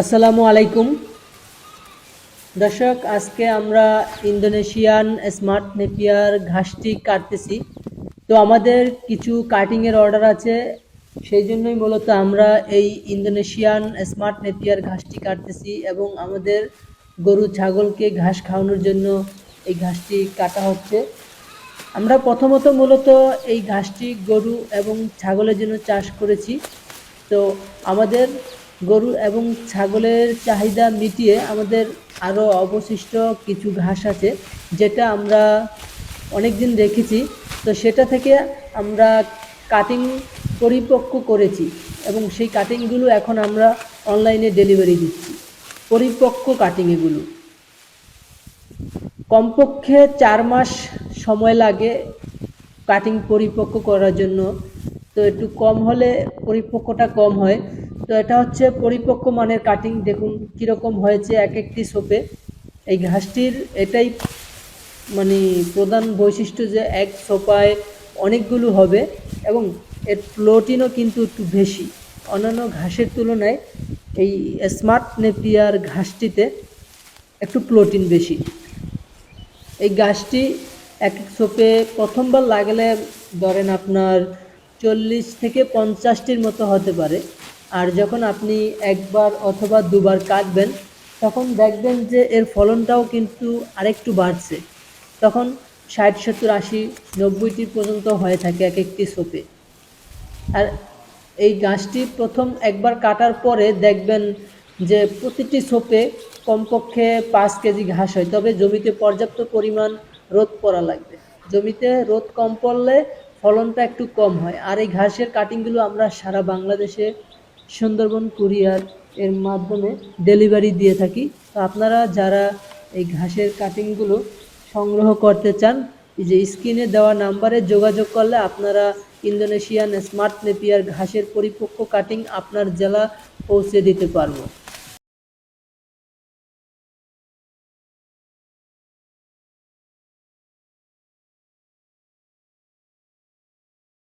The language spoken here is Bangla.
আসসালামু আলাইকুম। দর্শক, আজকে আমরা ইন্দোনেশিয়ান স্মার্ট নেপিয়ার ঘাসটি কাটতেছি। তো আমাদের কিছু কাটিংয়ের অর্ডার আছে, সেই জন্যই মূলত আমরা এই ইন্দোনেশিয়ান স্মার্ট নেপিয়ার ঘাসটি কাটতেছি এবং আমাদের গরু ছাগলকে ঘাস খাওয়ানোর জন্য এই ঘাসটি কাটা হচ্ছে। আমরা প্রথমত মূলত এই ঘাসটি গরু এবং ছাগলের জন্য চাষ করেছি। তো আমাদের গরু এবং ছাগলের চাহিদা মিটিয়ে আমাদের আরও অবশিষ্ট কিছু ঘাস আছে, যেটা আমরা অনেক দিন রেখেছি তো সেটা থেকে আমরা কাটিং পরিপক্ক করেছি এবং সেই কাটিংগুলো এখন আমরা অনলাইনে ডেলিভারি দিচ্ছি। পরিপক্ক কাটিং এগুলো। কমপক্ষে চার মাস সময় লাগে কাটিং পরিপক্ক করার জন্য। তো একটু কম হলে পরিপক্কটা কম হয়। তো এটা হচ্ছে পরিপক্ক মানের কাটিং দেখুন কীরকম হয়েছে এক একটি সোপে এই ঘাসটির এটাই মানে প্রধান বৈশিষ্ট্য যে এক সোপায় অনেকগুলো হবে এবং এর প্রোটিনও কিন্তু একটু বেশি। অন্যান্য ঘাসের তুলনায় এই স্মার্ট নেপিয়ার ঘাসটিতে একটু প্রোটিন বেশি। এই গাছটি এক এক সোপে প্রথমবার লাগালে ধরেন আপনার চল্লিশ থেকে পঞ্চাশটির মতো হতে পারে। আর যখন আপনি একবার অথবা দুবার কাটবেন, তখন দেখবেন যে এর ফলনটাও কিন্তু আরেকটু বাড়ছে। তখন ষাট, সত্তর, আশি, নব্বইটি পর্যন্ত হয়ে থাকে এক একটি সোপে। আর এই গাছটি প্রথম একবার কাটার পরে দেখবেন যে প্রতিটি সোপে কমপক্ষে পাঁচ কেজি ঘাস হয়, তবে জমিতে পর্যাপ্ত পরিমাণ রোদ পড়া লাগবে। জমিতে রোদ কম পড়লে ফলনটা একটু কম হয়। আর এই ঘাসের কাটিংগুলো আমরা সারা বাংলাদেশে সুন্দরবন কুরিয়ার এর মাধ্যমে ডেলিভারি দিয়ে থাকি। তো আপনারা যারা এই ঘাসের কাটিংগুলো সংগ্রহ করতে চান যে স্ক্রিনে দেওয়া নাম্বারে যোগাযোগ করলে আপনারা ইন্দোনেশিয়ান স্মার্ট নেপিয়ার ঘাসের পরিপক্ক কাটিং আপনার জেলা পৌঁছে দিতে পারব।